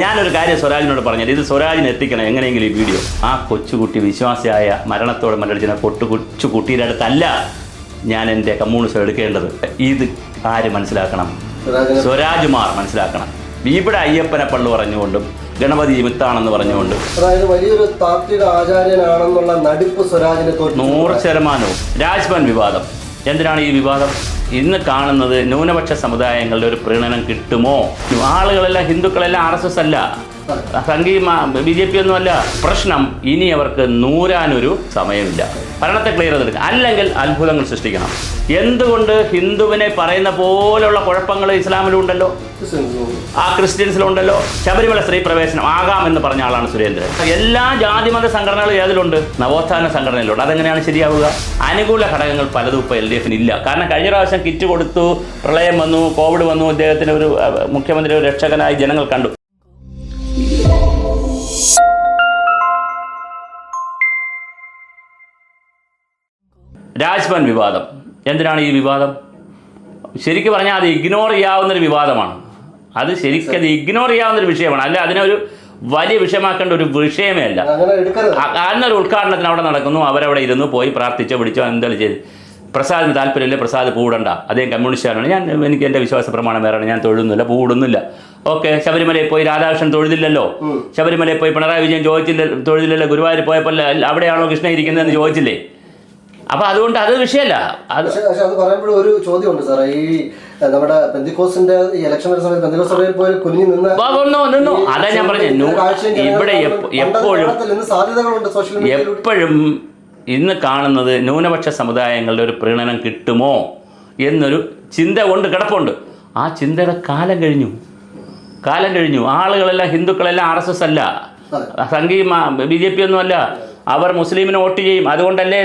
ഞാനൊരു കാര്യം സ്വരാജിനോട് പറഞ്ഞത്. ഇത് സ്വരാജിന് എത്തിക്കണം എങ്ങനെയെങ്കിലും ഈ വീഡിയോ. ആ കൊച്ചുകുട്ടി വിശ്വാസിയായ മരണത്തോട് മല്ലടിച്ചിന കൊട്ടു കൊച്ചു കുട്ടിയുടെ അടുത്തല്ല ഞാൻ എന്റെ കമ്മ്യൂണിസം എടുക്കേണ്ടത്. ഇത് ആര് മനസ്സിലാക്കണം? സ്വരാജ്മാർ മനസ്സിലാക്കണം. ഇവിടെ അയ്യപ്പനെ പള്ളു പറഞ്ഞുകൊണ്ടും ഗണപതി മിത്താണെന്ന് പറഞ്ഞുകൊണ്ട്. അതായത് വലിയൊരു താത്വിക ആചാര്യനാണെന്നുള്ള നടിപ്പ് സ്വരാജിനെ നൂറ് ശതമാനവും. രാജ്ഭവൻ വിവാദം. എന്തിനാണ് ഈ വിവാദം? ഇന്ന് കാണുന്നത് ന്യൂനപക്ഷ സമുദായങ്ങളുടെ ഒരു പ്രീണനം കിട്ടുമോ? ആളുകളെല്ലാം ഹിന്ദുക്കളെല്ലാം ആർ എസ് എസ് അല്ല. സംഘീ ബി ജെ പി ഒന്നുമല്ല പ്രശ്നം ഇനി അവർക്ക് നൂരാനൊരു സമയമില്ല. ഭരണത്തെ ക്ലിയർ ചെയ്തെടുക്കുക. അല്ലെങ്കിൽ അത്ഭുതങ്ങൾ സൃഷ്ടിക്കണം. എന്തുകൊണ്ട് ഹിന്ദുവിനെ പറയുന്ന പോലുള്ള കുഴപ്പങ്ങൾ ഇസ്ലാമിലും ഉണ്ടല്ലോ ആ ക്രിസ്ത്യൻസിലുണ്ടല്ലോ? ശബരിമല സ്ത്രീ പ്രവേശനം ആകാം എന്ന് പറഞ്ഞ ആളാണ് സുരേന്ദ്രൻ. എല്ലാ ജാതിമത സംഘടനകളും ഏതിലുണ്ട്? നവോത്ഥാന സംഘടനയിലുണ്ട്. അതെങ്ങനെയാണ് ശരിയാവുക? അനുകൂല ഘടകങ്ങൾ പലതും ഇപ്പോൾ എൽ ഡി എഫിന് ഇല്ല. കാരണം കഴിഞ്ഞ പ്രാവശ്യം കിറ്റ് കൊടുത്തു പ്രളയം വന്നു കോവിഡ് വന്നു അദ്ദേഹത്തിന് ഒരു മുഖ്യമന്ത്രി ഒരു രക്ഷകനായി ജനങ്ങൾ കണ്ടു. രാജ്ഭവൻ വിവാദം. എന്തിനാണ് ഈ വിവാദം? ശരിക്കും പറഞ്ഞാൽ അത് ഇഗ്നോർ ചെയ്യാവുന്നൊരു വിവാദമാണ്. അത് ശരിക്കും അത് ഇഗ്നോർ ചെയ്യാവുന്നൊരു വിഷയമാണ്. അല്ല അതിനൊരു വലിയ വിഷയമാക്കേണ്ട ഒരു വിഷയമേ അല്ല. അന്നൊരു ഉദ്ഘാടനത്തിന് അവിടെ നടക്കുന്നു. അവരവിടെ ഇരുന്നു പോയി പ്രാർത്ഥിച്ചോ പിടിച്ചോ എന്തെങ്കിലും ചെയ്ത്. പ്രസാദിന് താല്പര്യമില്ല പ്രസാദ് പൂടണ്ട. അദ്ദേഹം കമ്മ്യൂണിസ്റ്റാണ് ഞാൻ എനിക്ക് എന്റെ വിശ്വാസ പ്രമാണം വേറെയാണ് ഞാൻ തൊഴുന്നില്ല പൂടുന്നില്ല. ഓക്കെ ശബരിമലയിൽ പോയി രാധാകൃഷ്ണൻ തൊഴുതില്ലല്ലോ? ശബരിമലയിൽ പോയി പിണറായി വിജയൻ ചോദിച്ചില്ല തൊഴുതില്ലല്ലോ? ഗുരുവായൂർ പോയപ്പോൾ അവിടെയാണോ കൃഷ്ണ ഇരിക്കുന്നതെന്ന് ചോദിച്ചില്ലേ? അപ്പോൾ അതുകൊണ്ട് അത് വിഷയമല്ല. അത് പക്ഷെ അത് പറയുമ്പോഴും ഒരു ചോദ്യമുണ്ട് സാറേ. ഈ നമ്മുടെ പെന്തിക്കോസിന്റെ ഈ ഇലക്ഷൻ വരുന്ന സമയത്ത് പെന്തിക്കോസ് സഭയിൽ പോയി കുനിഞ്ഞു നിന്ന് നിന്നോ. അതാ ഞാൻ ജനങ്ങൾ ഇവിടെ എപ്പോഴും- സാധ്യതകളുണ്ട് സോഷ്യൽ എപ്പോഴും ഇന്ന് കാണുന്നത് ന്യൂനപക്ഷ സമുദായങ്ങളുടെ ഒരു പ്രീണനം കിട്ടുമോ എന്നൊരു ചിന്ത കൊണ്ട് കിടപ്പുണ്ട്. ആ ചിന്തയുടെ കാലം കഴിഞ്ഞു. കാലം കഴിഞ്ഞു. ആളുകളെല്ലാം ഹിന്ദുക്കളെല്ലാം ആർ എസ് എസ് അല്ല. സംഘീ ബി ജെ പി ഒന്നുമല്ല. അവർ മുസ്ലിമിന് വോട്ട് ചെയ്യും. അതുകൊണ്ടല്ലേ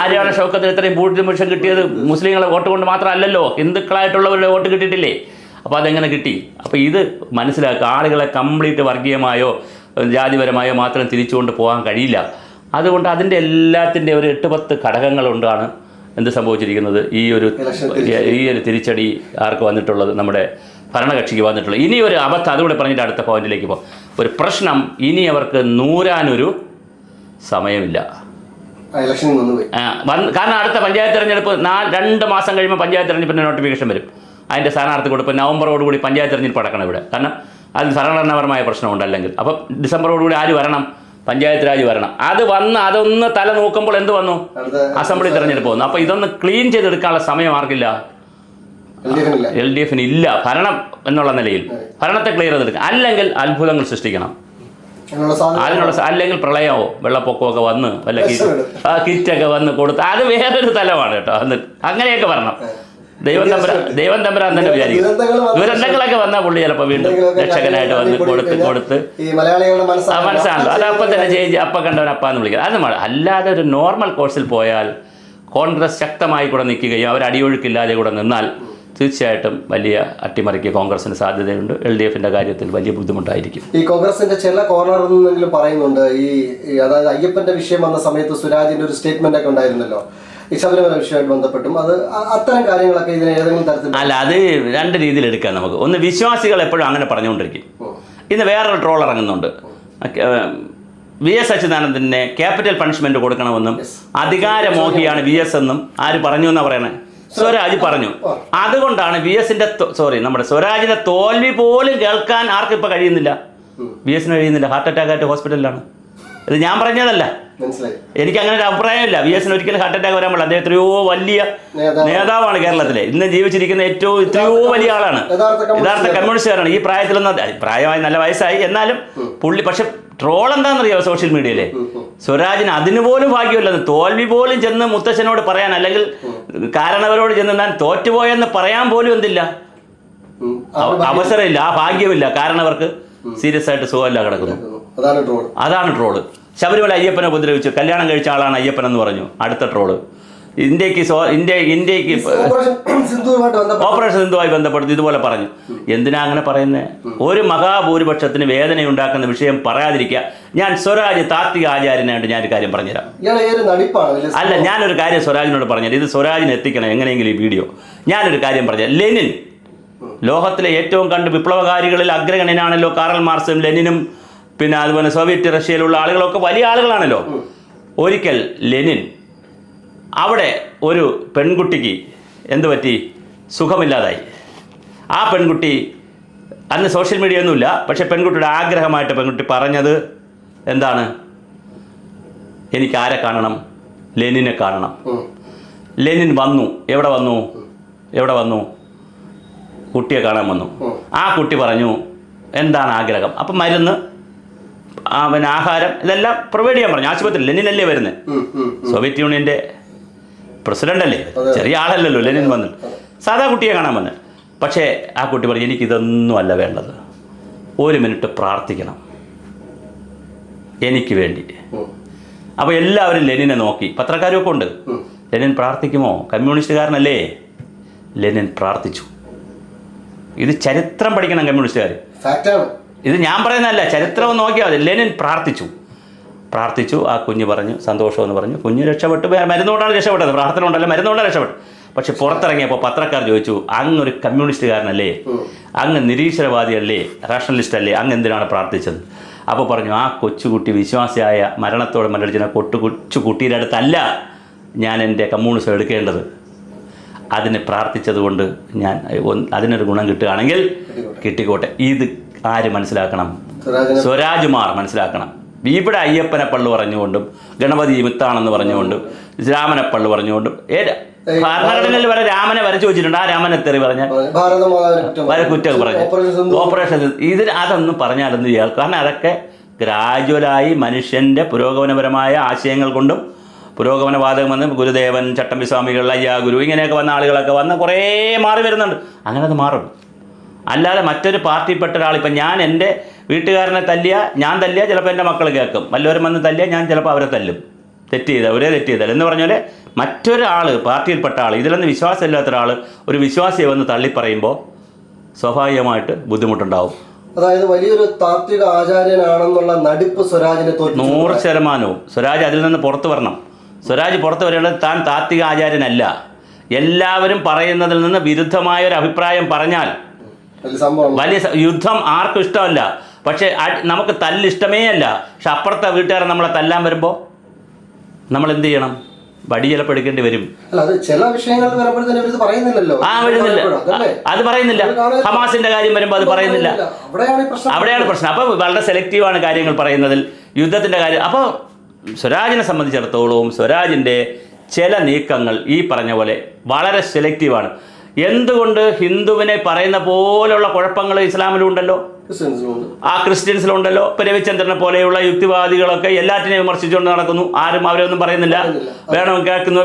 ആര്യാണ ഷൗക്കത്തിൽ ഷൗക്കത്തിന് ഇത്രയും ഭൂരിപക്ഷം കിട്ടിയത് മുസ്ലിങ്ങളെ വോട്ട് കൊണ്ട് മാത്രമല്ലല്ലോ. ഹിന്ദുക്കളായിട്ടുള്ളവരുടെ വോട്ട് കിട്ടിയിട്ടില്ലേ? അപ്പോൾ അതെങ്ങനെ കിട്ടി? അപ്പോൾ ഇത് മനസ്സിലാക്കുക. ആളുകളെ കംപ്ലീറ്റ് വർഗീയമായോ ജാതിപരമായോ മാത്രം തിരിച്ചുകൊണ്ട് പോകാൻ കഴിയില്ല. അതുകൊണ്ട് അതിന്റെ എല്ലാത്തിന്റെ ഒരു എട്ട് പത്ത് ഘടകങ്ങളുണ്ടാണ് എന്ത് സംഭവിച്ചിരിക്കുന്നത്. ഈ ഒരു ഈ ഒരു തിരിച്ചടി ആർക്ക് വന്നിട്ടുള്ളത്? നമ്മുടെ ഭരണകക്ഷിക്ക് വന്നിട്ടുള്ളത്. ഇനി ഒരു അബദ്ധം അതുകൂടെ പറഞ്ഞിട്ട് അടുത്ത പോയിന്റിലേക്ക് പോകും ഒരു പ്രശ്നം ഇനി അവർക്ക് നൂരാനൊരു സമയമില്ല. കാരണം അടുത്ത പഞ്ചായത്ത് തെരഞ്ഞെടുപ്പ് നാല് രണ്ട് മാസം കഴിയുമ്പോൾ പഞ്ചായത്ത് തെരഞ്ഞെടുപ്പിന്റെ നോട്ടിഫിക്കേഷൻ വരും. അതിന്റെ സ്ഥാനാർത്ഥി കൊടുപ്പ് നവംബറോട് കൂടി പഞ്ചായത്ത് തെരഞ്ഞെടുപ്പ് അടക്കണം ഇവിടെ. കാരണം അത് ഭരണഘടനാപരമായ പ്രശ്നമുണ്ട് അല്ലെങ്കിൽ. അപ്പം ഡിസംബറോടുകൂടി ആര് വരണം? പഞ്ചായത്ത് രാജ് വരണം. അത് വന്ന് അതൊന്ന് തല നോക്കുമ്പോൾ എന്ത് വന്നു? അസംബ്ലി തെരഞ്ഞെടുപ്പ് വന്നു. അപ്പോൾ ഇതൊന്ന് ക്ലീൻ ചെയ്തെടുക്കാനുള്ള സമയം ആർക്കില്ല? എൽ ഡി എഫിന് ഇല്ല ഭരണം എന്നുള്ള നിലയിൽ. ഭരണത്തെ ക്ലിയർ ചെയ്തെടുക്കുക അല്ലെങ്കിൽ അത്ഭുതങ്ങൾ സൃഷ്ടിക്കണം. അതിനുള്ള അല്ലെങ്കിൽ പ്രളയമോ വെള്ളപ്പൊക്കമോ ഒക്കെ വന്ന് വല്ല കിറ്റ് ആ കിറ്റൊക്കെ വന്ന് കൊടുത്ത് അത് വേറൊരു തലമാണ് കേട്ടോ. അത് അങ്ങനെയൊക്കെ വരണം. ദൈവം തമ്പുരാൻ ദൈവം തമ്പുരാൻ തന്നെ വിചാരിക്കും. ദുരന്തങ്ങളൊക്കെ വന്നാൽ പുള്ളി ചിലപ്പോൾ വീണ്ടും രക്ഷകനായിട്ട് വന്ന് കൊടുത്ത് കൊടുത്ത് മനസ്സാണല്ലോ അത് അപ്പം തന്നെ ചേഞ്ച് അപ്പം കണ്ടവൻ അപ്പാന്ന് വിളിക്കുക അത് നമ്മൾ അല്ലാതെ ഒരു നോർമൽ കോഴ്സിൽ പോയാൽ കോൺഗ്രസ് ശക്തമായി കൂടെ നിൽക്കുകയും അവർ അടിയൊഴുക്കില്ലാതെ കൂടെ നിന്നാൽ തീർച്ചയായിട്ടും വലിയ അട്ടിമറിക്ക് കോൺഗ്രസിന് സാധ്യതയുണ്ട്. എൽ ഡി എഫിന്റെ കാര്യത്തിൽ വലിയ ബുദ്ധിമുട്ടായിരിക്കും. ഈ കോൺഗ്രസിന്റെ ചില കോർണറിൽ നിന്നെങ്കിലും പറയുന്നുണ്ട് ഈ അതായത് അയ്യപ്പന്റെ വിഷയം വന്ന സമയത്ത് സുരാജിന്റെ ഒരു സ്റ്റേറ്റ്മെന്റ് ഒക്കെ ഉണ്ടായിരുന്നല്ലോ. ഈ ശബരിമല വിഷയമായിട്ട് ബന്ധപ്പെട്ടും. അത് അത്തരം കാര്യങ്ങളൊക്കെ ഇതിനെ ഏതെങ്കിലും തരത്തിൽ അല്ല അത് രണ്ട് രീതിയിൽ എടുക്കാം നമുക്ക്. ഒന്ന് വിശ്വാസികൾ എപ്പോഴും അങ്ങനെ പറഞ്ഞുകൊണ്ടിരിക്കും. ഇന്ന് വേറൊരു ട്രോൾ ഇറങ്ങുന്നുണ്ട്. വി എസ് അച്യുതാനന്ദനെ ക്യാപിറ്റൽ പണിഷ്മെന്റ് കൊടുക്കണമെന്നും അധികാരമോഹിയാണ് വി എസ് എന്നും ആര് പറഞ്ഞു എന്നാ പറയണേ? സ്വരാജ് പറഞ്ഞു. അതുകൊണ്ടാണ് വി എസിന്റെ സോറി നമ്മുടെ സ്വരാജിന്റെ തോൽവി പോലും കേൾക്കാൻ ആർക്കും ഇപ്പൊ കഴിയുന്നില്ല. വി എസിന് കഴിയുന്നില്ല. ഹാർട്ട് അറ്റാക്ക് ആയിട്ട് ഹോസ്പിറ്റലിലാണ് ഇത് ഞാൻ പറഞ്ഞതല്ല. എനിക്ക് അങ്ങനെ ഒരു അഭിപ്രായമില്ല. വി എസിന് ഒരിക്കലും ഹാർട്ട് അറ്റാക്ക് വരാൻ പാടില്ല. അദ്ദേഹം എത്രയോ വലിയ നേതാവ്. നേതാവാണ് കേരളത്തിലെ. ഇന്ന് ജീവിച്ചിരിക്കുന്ന ഏറ്റവും ഇത്രയോ വലിയ ആളാണ്. യഥാർത്ഥ കമ്മ്യൂണിസ്റ്റ് കമ്മ്യൂണിസ്റ്റുകാരാണ്. ഈ പ്രായത്തിലൊന്നും പ്രായമായി നല്ല വയസ്സായി. എന്നാലും പുള്ളി പക്ഷെ ട്രോൾ എന്താണെന്നറിയാമോ സോഷ്യൽ മീഡിയയിലെ സ്വരാജിന് അതിന് പോലും ഭാഗ്യമില്ലെന്ന് തോൽവി പോലും ചെന്ന് മുത്തച്ഛനോട് പറയാൻ അല്ലെങ്കിൽ കാരണവരോട് ചെന്ന് ഞാൻ തോറ്റുപോയെന്ന് പറയാൻ പോലും എന്തില്ല. അവസരമില്ല ആ ഭാഗ്യമില്ല. കാരണവർക്ക് സീരിയസ് ആയിട്ട് സുഖമില്ല കിടക്കുന്നു അതാണ് ട്രോൾ. ശബരിമല അയ്യപ്പനെ ഉപദ്രവിച്ചു. കല്യാണം കഴിച്ച ആളാണ് അയ്യപ്പൻ എന്ന് പറഞ്ഞു. അടുത്ത ട്രോൾ. ഇന്ത്യയ്ക്ക് സ്വ ഇന്ത്യ ഇന്ത്യയ്ക്ക് ഓപ്പറേഷൻ സിന്ധുവായി ബന്ധപ്പെടുത്തി ഇതുപോലെ പറഞ്ഞു. എന്തിനാ അങ്ങനെ പറയുന്നത് ഒരു മഹാഭൂരിപക്ഷത്തിന് വേദനയുണ്ടാക്കുന്ന വിഷയം പറയാതിരിക്കുക. ഞാൻ സ്വരാജ് താത്വിക ആചാര്യനായിട്ട് ഞാനൊരു കാര്യം പറഞ്ഞുതരാം. അല്ല ഞാനൊരു കാര്യം സ്വരാജിനോട് പറഞ്ഞത് ഇത് സ്വരാജിന് എത്തിക്കണം എങ്ങനെയെങ്കിലും ഈ വീഡിയോ. ഞാനൊരു കാര്യം പറഞ്ഞു ലെനിൻ. ലോകത്തിലെ ഏറ്റവും കണ്ട് വിപ്ലവകാരികളിൽ അഗ്രഗണ്യനാണല്ലോ കാറൽ മാർസും ലെനിനും പിന്നെ അതുപോലെ സോവിയറ്റ് റഷ്യയിലുള്ള ആളുകളൊക്കെ വലിയ ആളുകളാണല്ലോ. ഒരിക്കൽ ലെനിൻ അവിടെ ഒരു പെൺകുട്ടിക്ക് എന്ത് പറ്റി? സുഖമില്ലാതായി. ആ പെൺകുട്ടി അന്ന് സോഷ്യൽ മീഡിയ ഒന്നുമില്ല പക്ഷേ പെൺകുട്ടിയുടെ ആഗ്രഹമായിട്ട് പെൺകുട്ടി പറഞ്ഞത് എന്താണ്? എനിക്ക് ആരെ കാണണം ലെനിനെ കാണണം. ലെനിൻ വന്നു. എവിടെ വന്നു? എവിടെ വന്നു? കുട്ടിയെ കാണാൻ വന്നു. ആ കുട്ടി പറഞ്ഞു എന്താണ് ആഗ്രഹം? അപ്പം മരുന്ന് പിന്നെ ആഹാരം ഇതെല്ലാം പ്രൊവൈഡ് ചെയ്യാൻ പറഞ്ഞു. ആശുപത്രി ലെനിനല്ലേ വരുന്നത്. സോവിയറ്റ് യൂണിയന്റെ പ്രസിഡന്റ് അല്ലേ? ചെറിയ ആളല്ലല്ലോ ലെനിൻ വന്നു സാധാ കുട്ടിയെ കാണാൻ വന്നു. പക്ഷേ ആ കുട്ടി പറഞ്ഞു എനിക്കിതൊന്നും അല്ല വേണ്ടത്. ഒരു മിനിറ്റ് പ്രാർത്ഥിക്കണം. എനിക്ക് വേണ്ടി. അപ്പോൾ എല്ലാവരും ലെനിനെ നോക്കി. പത്രക്കാരൊക്കെ ഉണ്ട്. ലെനിൻ പ്രാർത്ഥിക്കുമോ? കമ്മ്യൂണിസ്റ്റുകാരനല്ലേ? ലെനിൻ പ്രാർത്ഥിച്ചു. ഇത് ചരിത്രം പഠിക്കണം കമ്മ്യൂണിസ്റ്റുകാർ ഇത് ഞാൻ പറയുന്നതല്ല ചരിത്രം നോക്കിയാൽ മതി. ലെനിൻ പ്രാർത്ഥിച്ചു. പ്രാർത്ഥിച്ചു. ആ കുഞ്ഞ് പറഞ്ഞു സന്തോഷമെന്ന് പറഞ്ഞു. കുഞ്ഞ് രക്ഷപ്പെട്ടു. മരുന്നുകൊണ്ടാണ് രക്ഷപ്പെട്ടത്. പ്രാർത്ഥന കൊണ്ടല്ല മരുന്നുകൊണ്ടാണ് രക്ഷപ്പെട്ടു പക്ഷെ പുറത്തിറങ്ങിയപ്പോൾ പത്രക്കാർ ചോദിച്ചു അങ്ങ് ഒരു കമ്മ്യൂണിസ്റ്റുകാരനല്ലേ. അങ്ങ് നിരീശ്വരവാദിയല്ലേ? റാഷണലിസ്റ്റ് അല്ലേ അങ്ങ് എന്തിനാണ് പ്രാർത്ഥിച്ചത്? അപ്പോൾ പറഞ്ഞു ആ കൊച്ചുകുട്ടി വിശ്വാസിയായ മരണത്തോടെ മല്ലടിച്ചിന കൊട്ടു കൊച്ചു കുട്ടിയുടെ അടുത്തല്ല ഞാൻ എന്റെ കമ്മ്യൂണിസം എടുക്കേണ്ടത്. അതിന് പ്രാർത്ഥിച്ചത് കൊണ്ട് ഞാൻ അതിനൊരു ഗുണം കിട്ടുകയാണെങ്കിൽ കിട്ടിക്കോട്ടെ. ഇത് ആര് മനസ്സിലാക്കണം? സ്വരാജുമാർ മനസ്സിലാക്കണം. ഇവിടെ അയ്യപ്പനെ പള്ളു പറഞ്ഞുകൊണ്ടും ഗണപതി വിത്താണെന്ന് പറഞ്ഞുകൊണ്ടും രാമനെ പള്ളു പറഞ്ഞുകൊണ്ടും ഭരണഘടനയിൽ വരെ രാമനെ വരച്ചു വെച്ചിട്ടുണ്ട് ആ രാമനെ തെറി പറഞ്ഞ? വരെ കുറ്റം പറഞ്ഞു. ഓപ്പറേഷൻ ഇതിൽ അതൊന്നും ഇതിന് അതൊന്നും പറഞ്ഞാലൊന്നും ചെയ്യാം? കാരണം അതൊക്കെ ഗ്രാജുവലായി മനുഷ്യന്റെ പുരോഗമനപരമായ ആശയങ്ങൾ കൊണ്ടും പുരോഗമനവാദം വന്ന് ഗുരുദേവൻ ചട്ടമ്പി സ്വാമികൾ അയ്യാ ഗുരു ഇങ്ങനെയൊക്കെ വന്ന ആളുകളൊക്കെ വന്ന് കുറേ മാറി വരുന്നുണ്ട്. അങ്ങനെ അത് മാറും. അല്ലാതെ മറ്റൊരു പാർട്ടിപ്പെട്ട ഒരാൾ ഇപ്പം ഞാൻ എന്റെ വീട്ടുകാരനെ തല്ലിയ ഞാൻ തല്ലിയ ചിലപ്പോൾ എന്റെ മക്കൾ കേൾക്കും. വല്ലവരും വന്ന് തല്ലിയ ഞാൻ ചിലപ്പോൾ അവരെ തല്ലും. തെറ്റ് ചെയ്ത ഒരേ തെറ്റ് ചെയ്താൽ. എന്ന് പറഞ്ഞാൽ മറ്റൊരാൾ പാർട്ടിയിൽപ്പെട്ട ആൾ ഇതിലൊന്നും വിശ്വാസമില്ലാത്ത ഒരാൾ ഒരു വിശ്വാസിയെ വന്ന് തള്ളിപ്പറയുമ്പോൾ സ്വാഭാവികമായിട്ട് ബുദ്ധിമുട്ടുണ്ടാവും. അതായത് വലിയൊരു താത്വിക ആചാര്യനാണെന്നുള്ള നടിപ്പ് സ്വരാജിനെ നൂറ് ശതമാനവും. സ്വരാജ് അതിൽ നിന്ന് പുറത്തു വരണം. സ്വരാജ് പുറത്തു വരേണ്ടത് താൻ താത്വിക ആചാര്യനല്ല. എല്ലാവരും പറയുന്നതിൽ നിന്ന് വിരുദ്ധമായ ഒരു അഭിപ്രായം പറഞ്ഞാൽ വലിയ യുദ്ധം ആർക്കും ഇഷ്ടമല്ല. പക്ഷേ നമുക്ക് തല്ല് ഇഷ്ടമേ അല്ല. പക്ഷെ അപ്പുറത്തെ വീട്ടുകാരെ നമ്മളെ തല്ലാൻ വരുമ്പോൾ നമ്മൾ എന്ത് ചെയ്യണം? വടി ചിലപ്പോൾ എടുക്കേണ്ടി വരും. ചില വിഷയങ്ങൾ പറയുന്നില്ലല്ലോ. ആ വരുന്നില്ല. അത് പറയുന്നില്ല. ഹമാസിന്റെ കാര്യം വരുമ്പോൾ അത് പറയുന്നില്ല. അവിടെയാണ് പ്രശ്നം. അവിടെയാണ് പ്രശ്നം. അപ്പോൾ വളരെ സെലക്റ്റീവാണ് കാര്യങ്ങൾ പറയുന്നതിൽ യുദ്ധത്തിന്റെ കാര്യം. അപ്പോൾ സ്വരാജിനെ സംബന്ധിച്ചിടത്തോളവും സ്വരാജിന്റെ ചില നീക്കങ്ങൾ ഈ പറഞ്ഞ പോലെ വളരെ സെലക്റ്റീവാണ്. എന്തുകൊണ്ട് ഹിന്ദുവിനെ പറയുന്ന പോലെയുള്ള കുഴപ്പങ്ങൾ ഇസ്ലാമിലുണ്ടല്ലോ? ക്രിസ്ത്യൻസിനുണ്ട് ആ ക്രിസ്ത്യൻസിലുണ്ടല്ലോ. ഇപ്പൊ രവിചന്ദ്രനെ പോലെയുള്ള യുക്തിവാദികളൊക്കെ എല്ലാറ്റിനെയും വിമർശിച്ചുകൊണ്ട് നടക്കുന്നു. ആരും അവരൊന്നും പറയുന്നില്ല. വേണം കേൾക്കുന്നു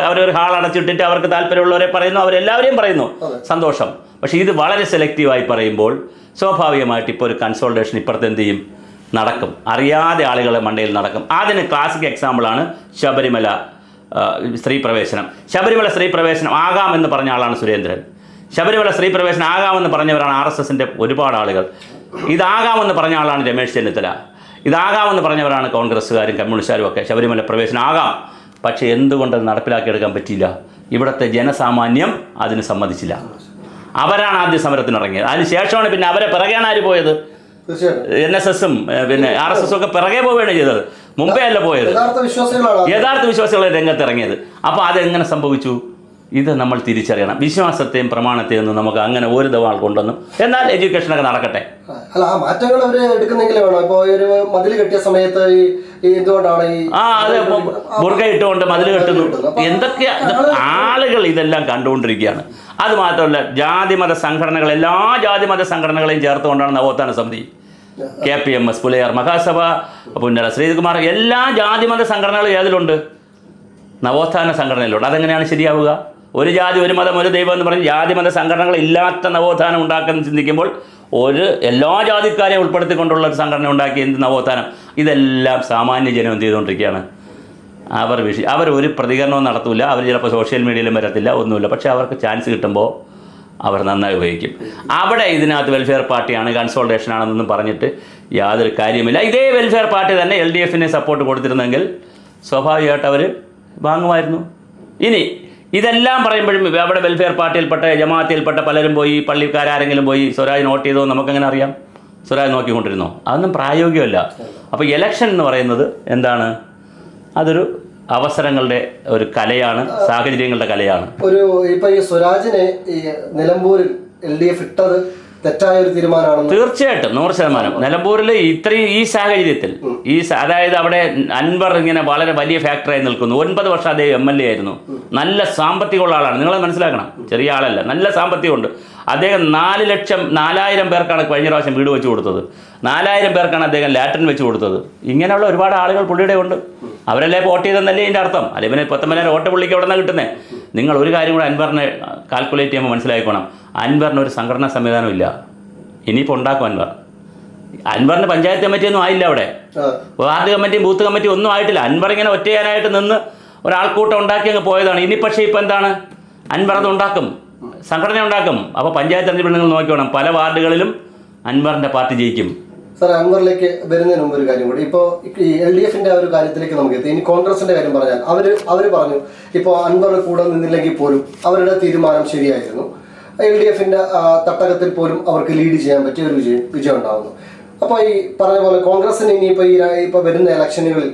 അവരൊരു ഹാൾ അടച്ചിട്ടിട്ട് അവർക്ക് താല്പര്യമുള്ളവരെ പറയുന്നു അവരെല്ലാവരെയും പറയുന്നു. സന്തോഷം. പക്ഷേ ഇത് വളരെ സെലക്റ്റീവായി പറയുമ്പോൾ സ്വാഭാവികമായിട്ട് ഇപ്പോൾ ഒരു കൺസോൾട്ടേഷൻ ഇപ്പുറത്ത് എന്ത് ചെയ്യും? നടക്കും. അറിയാതെ ആളുകളെ മണ്ടയിൽ നടക്കും. അതിന് ക്ലാസിക് എക്സാമ്പിളാണ് ശബരിമല. സ്ത്രീ പ്രവേശനം. ശബരിമല സ്ത്രീ പ്രവേശനം ആകാമെന്ന് പറഞ്ഞ ആളാണ് സുരേന്ദ്രൻ. ശബരിമല സ്ത്രീ പ്രവേശനം ആകാമെന്ന് പറഞ്ഞവരാണ് ആർ എസ് എസിന്റെ ഒരുപാട് ആളുകൾ. ഇതാകാമെന്ന് പറഞ്ഞ ആളാണ് രമേശ് ചെന്നിത്തല. ഇതാകാമെന്ന് പറഞ്ഞവരാണ് കോൺഗ്രസ്സുകാരും കമ്മ്യൂണിസ്റ്റുകാരും ഒക്കെ ശബരിമല പ്രവേശനം ആകാം. പക്ഷേ എന്തുകൊണ്ട് അത് നടപ്പിലാക്കിയെടുക്കാൻ പറ്റിയില്ല? ഇവിടുത്തെ ജനസാമാന്യം അതിന് സമ്മതിച്ചില്ല. അവരാണ് ആദ്യ സമരത്തിനിറങ്ങിയത്. അതിന് ശേഷമാണ് പിന്നെ അവരെ പിറകെയാണ് പോയത്? എൻ എസ് എസും പിന്നെ ആർ എസ് എസും ഒക്കെ പിറകെ പോവുകയാണ് ചെയ്തത്. മുമ്പേ അല്ല പോയത്. യഥാർത്ഥ വിശ്വാസികളാണ് രംഗത്തിറങ്ങിയത്. അപ്പോൾ അതെങ്ങനെ സംഭവിച്ചു? ഇത് നമ്മൾ തിരിച്ചറിയണം. വിശ്വാസത്തെയും പ്രമാണത്തെയും ഒന്നും നമുക്ക് അങ്ങനെ ഒരു ദവാൾ കൊണ്ടൊന്നും എന്നാൽ എഡ്യൂക്കേഷനൊക്കെ നടക്കട്ടെ. അല്ല ആ മാറ്റങ്ങൾ അവർ എടുക്കുന്നെങ്കിൽ വേണം? ഇപ്പോൾ ഒരു മതിൽ കെട്ടിയ സമയത്ത് ഈ ഈ എന്തുകൊണ്ടാണ് ഈ ആ അതെ ബുർഗ ഇട്ടുകൊണ്ട് മതിൽ കെട്ടുന്നു. എന്തൊക്കെയാ ആളുകൾ ഇതെല്ലാം കണ്ടുകൊണ്ടിരിക്കുകയാണ്. അത് മാത്രമല്ല ജാതിമത സംഘടനകൾ എല്ലാ ജാതിമത സംഘടനകളെയും ചേർത്തുകൊണ്ടാണ് നവോത്ഥാന സമിതി. K P M S Pulayar Mahasabha Punnala Sreekumar എല്ലാ ജാതിമത സംഘടനകളും ഏതിലുണ്ട്? നവോത്ഥാന സംഘടനയിലുണ്ട്. അതെങ്ങനെയാണ് ശരിയാവുക? ഒരു ജാതി ഒരു മതം ഒരു ദൈവം എന്ന് പറഞ്ഞ് ജാതി മത സംഘടനകൾ ഇല്ലാത്ത നവോത്ഥാനം ഉണ്ടാക്കുന്ന ചിന്തിക്കുമ്പോൾ ഒരു എല്ലാ ജാതിക്കാരെയും ഉൾപ്പെടുത്തിക്കൊണ്ടുള്ള ഒരു സംഘടന ഉണ്ടാക്കി എന്ത് നവോത്ഥാനം? ഇതെല്ലാം സാമാന്യ ജനം എന്ത് ചെയ്തുകൊണ്ടിരിക്കുകയാണ്. അവർ വിഷയം അവർ ഒരു പ്രതികരണവും നടത്തില്ല അവർ ചിലപ്പോൾ സോഷ്യൽ മീഡിയയിലും വരത്തില്ല ഒന്നുമില്ല. പക്ഷേ അവർക്ക് ചാൻസ് കിട്ടുമ്പോൾ അവർ നന്നായി ഉപയോഗിക്കും. അവിടെ ഇതിനകത്ത് വെൽഫെയർ പാർട്ടിയാണ് കൺസോൾട്ടേഷൻ ആണെന്നൊന്നും പറഞ്ഞിട്ട് യാതൊരു കാര്യമില്ല ഇതേ വെൽഫെയർ പാർട്ടി തന്നെ എൽ ഡി എഫിനെ സപ്പോർട്ട് കൊടുത്തിരുന്നെങ്കിൽ സ്വാഭാവികമായിട്ട് അവർ വാങ്ങുമായിരുന്നു. ഇനി ഇതെല്ലാം പറയുമ്പോഴും അവിടെ വെൽഫെയർ പാർട്ടിയിൽപ്പെട്ട ജമാഅത്തിൽപ്പെട്ട പലരും പോയി പള്ളിക്കാരെങ്കിലും പോയി സ്വരാജ് നോട്ട് ചെയ്തോ നമുക്കെങ്ങനെ അറിയാം? സ്വരാജ് നോക്കിക്കൊണ്ടിരുന്നോ? അതൊന്നും പ്രായോഗികമല്ല. അപ്പോൾ ഇലക്ഷൻ എന്ന് പറയുന്നത് എന്താണ്? അതൊരു അവസരങ്ങളുടെ ഒരു കലയാണ് സാഹചര്യങ്ങളുടെ കലയാണ്. ഒരു ഇപ്പൊ ഈ സ്വരാജിനെ ഈ നിലമ്പൂരിൽ എൽ ഡി എഫ് ഇട്ടത് തെറ്റായ ഒരു തീരുമാനമാണ് തീർച്ചയായിട്ടും നൂറ് ശതമാനം. നിലമ്പൂരിൽ ഇത്രയും ഈ സാഹചര്യത്തിൽ ഈ അതായത് അവിടെ അൻവർ ഇങ്ങനെ വളരെ വലിയ ഫാക്ടറായി നിൽക്കുന്നു. ഒൻപത് വർഷം അദ്ദേഹം എം എൽ എ ആയിരുന്നു. നല്ല സാമ്പത്തികമുള്ള ആളാണ്. നിങ്ങൾ മനസ്സിലാക്കണം. ചെറിയ ആളല്ല. നല്ല സാമ്പത്തികമുണ്ട്. അദ്ദേഹം നാല് ലക്ഷം നാലായിരം പേർക്കാണ് കഴിഞ്ഞ പ്രാവശ്യം വീട് വെച്ച് കൊടുത്തത്. നാലായിരം പേർക്കാണ് അദ്ദേഹം ലാറ്റിൻ വെച്ച് കൊടുത്തത്. ഇങ്ങനെയുള്ള ഒരുപാട് ആളുകൾ പുള്ളിയുടെ ഉണ്ട്. അവരല്ലേ വോട്ട് ചെയ്തെന്നല്ലേ ഇതിന്റെ അർത്ഥം? അല്ലെ പിന്നെ പത്തൊമ്പതിനായിരം വോട്ട് പുള്ളിക്ക് എവിടെ നിന്നാണ് കിട്ടുന്നത് നിങ്ങൾ ഒരു കാര്യം കൂടെ അൻവറിനെ കാൽക്കുലേറ്റ് ചെയ്യുമ്പോൾ മനസ്സിലാക്കണം അൻവറിന് ഒരു സംഘടനാ സംവിധാനം ഇല്ല. ഇനിയിപ്പോൾ ഉണ്ടാക്കും അൻവർ. അൻവറിന് പഞ്ചായത്ത് കമ്മിറ്റിയൊന്നും ആയില്ല അവിടെ. വാർഡ് കമ്മിറ്റിയും ബൂത്ത് കമ്മിറ്റിയും ഒന്നും ആയിട്ടില്ല. അൻവർ ഇങ്ങനെ ഒറ്റയാനായിട്ട് നിന്ന് ഒരാൾക്കൂട്ടം ഉണ്ടാക്കി അങ്ങ് പോയതാണ്. ഇനി പക്ഷേ ഇപ്പം എന്താണ്? അൻവർ അത് ഉണ്ടാക്കും. സംഘടന ഉണ്ടാക്കും. അപ്പോൾ പഞ്ചായത്ത് തെരഞ്ഞെടുപ്പ് നിങ്ങൾ നോക്കിക്കോണം. പല വാർഡുകളിലും അൻവറിന്റെ പാർട്ടി ജയിക്കും. സാർ അൻവറിലേക്ക് വരുന്നതിന് മുമ്പ് ഒരു കാര്യം കൂടി. ഇപ്പോൾ ഈ എൽ ഡി എഫിന്റെ ആ ഒരു കാര്യത്തിലേക്ക് നമുക്ക് എത്തി. ഇനി കോൺഗ്രസിന്റെ കാര്യം പറഞ്ഞാൽ അവർ അവർ പറഞ്ഞു ഇപ്പോൾ അൻവർ കൂടെ നിന്നില്ലെങ്കിൽ പോലും അവരുടെ തീരുമാനം ശരിയായിരുന്നു. എൽ ഡി എഫിന്റെ തട്ടകത്തിൽ പോലും അവർക്ക് ലീഡ് ചെയ്യാൻ പറ്റിയ ഒരു വിജയം വിജയം ഉണ്ടാകുന്നു അപ്പോൾ ഈ പറഞ്ഞ പോലെ കോൺഗ്രസിന് ഇനിയിപ്പോൾ ഈ ഇപ്പോൾ വരുന്ന ഇലക്ഷനുകളിൽ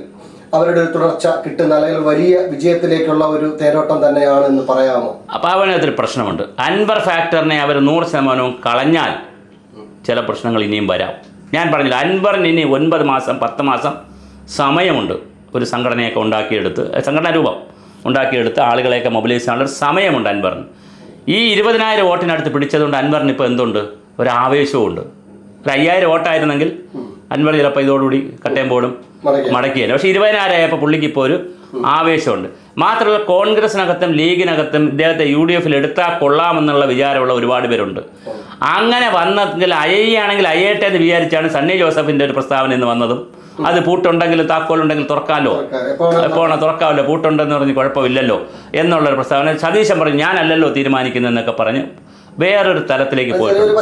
അവരുടെ ഒരു തുടർച്ച കിട്ടുന്ന അല്ലെങ്കിൽ വലിയ വിജയത്തിലേക്കുള്ള ഒരു തേരോട്ടം തന്നെയാണ് എന്ന് പറയാമോ അപ്പോൾ അവനകത്തൊരു പ്രശ്നമുണ്ട്. അൻവർ ഫാക്ടറിനെ അവർ നൂറ് ശതമാനവും കളഞ്ഞാൽ ചില പ്രശ്നങ്ങൾ ഇനിയും വരാം. ഞാൻ പറഞ്ഞില്ല അൻവറിന് ഇനി ഒൻപത് മാസം പത്ത് മാസം സമയമുണ്ട് ഒരു സംഘടനയൊക്കെ ഉണ്ടാക്കിയെടുത്ത് സംഘടനാ രൂപം ഉണ്ടാക്കിയെടുത്ത് ആളുകളെയൊക്കെ മൊബിലൈസ് ചെയ്യാനുള്ള സമയമുണ്ട് അൻവറിന്. ഈ ഇരുപതിനായിരം വോട്ടിനടുത്ത് പിടിച്ചതുകൊണ്ട് അൻവറിന് ഇപ്പോൾ എന്തുണ്ട്? ഒരു ആവേശവുമുണ്ട്. ഒരു അയ്യായിരം വോട്ടായിരുന്നെങ്കിൽ അൻവർ ചിലപ്പോൾ ഇതോടുകൂടി കട്ടയം പോലും മടക്കിയല്ലോ പക്ഷേ ഇരുപതിനായിരം ആയപ്പോൾ പുള്ളിക്ക് ഇപ്പോൾ ഒരു ആവേശമുണ്ട്. മാത്രമല്ല കോൺഗ്രസിനകത്തും ലീഗിനകത്തും ഇദ്ദേഹത്തെ യു ഡി എഫിൽ എടുത്താൽ കൊള്ളാമെന്നുള്ള വിചാരമുള്ള ഒരുപാട് പേരുണ്ട്. അങ്ങനെ വന്നെങ്കിൽ അയ്യാണെങ്കിൽ അയ്യട്ടെ എന്ന് വിചാരിച്ചാണ് സണ്ണി ജോസഫിന്റെ ഒരു പ്രസ്താവന ഇന്ന് വന്നതും. അത് പൂട്ടുണ്ടെങ്കിൽ താക്കോലുണ്ടെങ്കിൽ തുറക്കാമല്ലോ. എപ്പോഴാണ് തുറക്കാമല്ലോ? പൂട്ടുണ്ടെന്ന് പറഞ്ഞ് കുഴപ്പമില്ലല്ലോ എന്നുള്ളൊരു പ്രസ്താവന. സതീശൻ പറഞ്ഞു ഞാനല്ലല്ലോ തീരുമാനിക്കുന്നതെന്നൊക്കെ പറഞ്ഞ് വേറൊരു തലത്തിലേക്ക് പോയിട്ടുണ്ട്.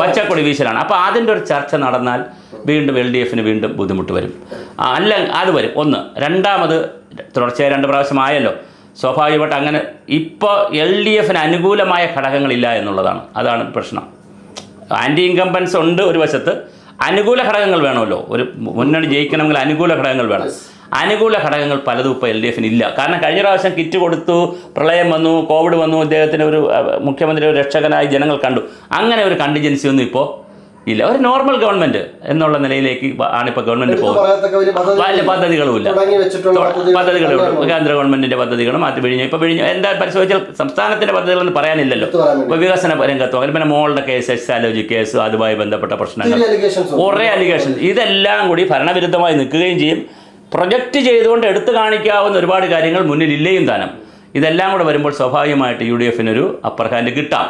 പച്ചക്കൊടി വീശലാണ്. അപ്പോൾ അതിന്റെ ഒരു ചർച്ച നടന്നാൽ വീണ്ടും എൽ ഡി എഫിന് വീണ്ടും ബുദ്ധിമുട്ട് വരും. അല്ല അത് വരും. ഒന്ന് രണ്ടാമത് തുടർച്ചയായി രണ്ട് പ്രാവശ്യം ആയല്ലോ. സ്വാഭാവികമായിട്ട് അങ്ങനെ ഇപ്പോൾ എൽ ഡി എഫിന് അനുകൂലമായ ഘടകങ്ങളില്ല എന്നുള്ളതാണ്. അതാണ് പ്രശ്നം. ആന്റി ഇൻകംബൻസ് ഉണ്ട് ഒരു വശത്ത്. അനുകൂല ഘടകങ്ങൾ വേണമല്ലോ. ഒരു മുന്നണി ജയിക്കണമെങ്കിൽ അനുകൂല ഘടകങ്ങൾ വേണം. അനുകൂല ഘടകങ്ങൾ പലതും ഇപ്പോൾ എൽ ഡി എഫിന് ഇല്ല. കാരണം കഴിഞ്ഞ പ്രാവശ്യം കിറ്റ് കൊടുത്തു പ്രളയം വന്നു കോവിഡ് വന്നു അദ്ദേഹത്തിന് ഒരു മുഖ്യമന്ത്രി ഒരു രക്ഷകനായി ജനങ്ങൾ കണ്ടു. അങ്ങനെ ഒരു കണ്ടിജൻസി ഒന്നും ഇപ്പോൾ ഇല്ല ഒരു നോർമൽ ഗവൺമെന്റ് എന്നുള്ള നിലയിലേക്ക് ആണ് ഇപ്പോൾ ഗവൺമെന്റ് പോകുന്നത്. വലിയ പദ്ധതി പദ്ധതികളുമില്ല. പദ്ധതികളുണ്ട് കേന്ദ്ര ഗവൺമെന്റിന്റെ പദ്ധതികളും മാറ്റി വിഴിഞ്ഞു ഇപ്പോൾ വിഴിഞ്ഞു എന്താ പരിശോധിച്ചാൽ സംസ്ഥാനത്തിന്റെ പദ്ധതികളൊന്നും പറയാനില്ലല്ലോ. ഇപ്പോൾ വികസന രംഗത്തോ അല്ലെങ്കിൽ പിന്നെ മോളുടെ കേസ് എക്സാലോജി കേസ് അതുമായി ബന്ധപ്പെട്ട പ്രശ്നങ്ങൾ. കുറേ അലിഗേഷൻ ഇതെല്ലാം കൂടി ഭരണവിരുദ്ധമായി നിൽക്കുകയും ചെയ്യും. പ്രൊജക്റ്റ് ചെയ്തുകൊണ്ട് എടുത്തു കാണിക്കാവുന്ന ഒരുപാട് കാര്യങ്ങൾ മുന്നിൽ ഇല്ലയും താനും. ഇതെല്ലാം കൂടെ വരുമ്പോൾ സ്വാഭാവികമായിട്ട് യു ഡി എഫിനൊരു അപ്പർ ഹാൻഡ് കിട്ടാം.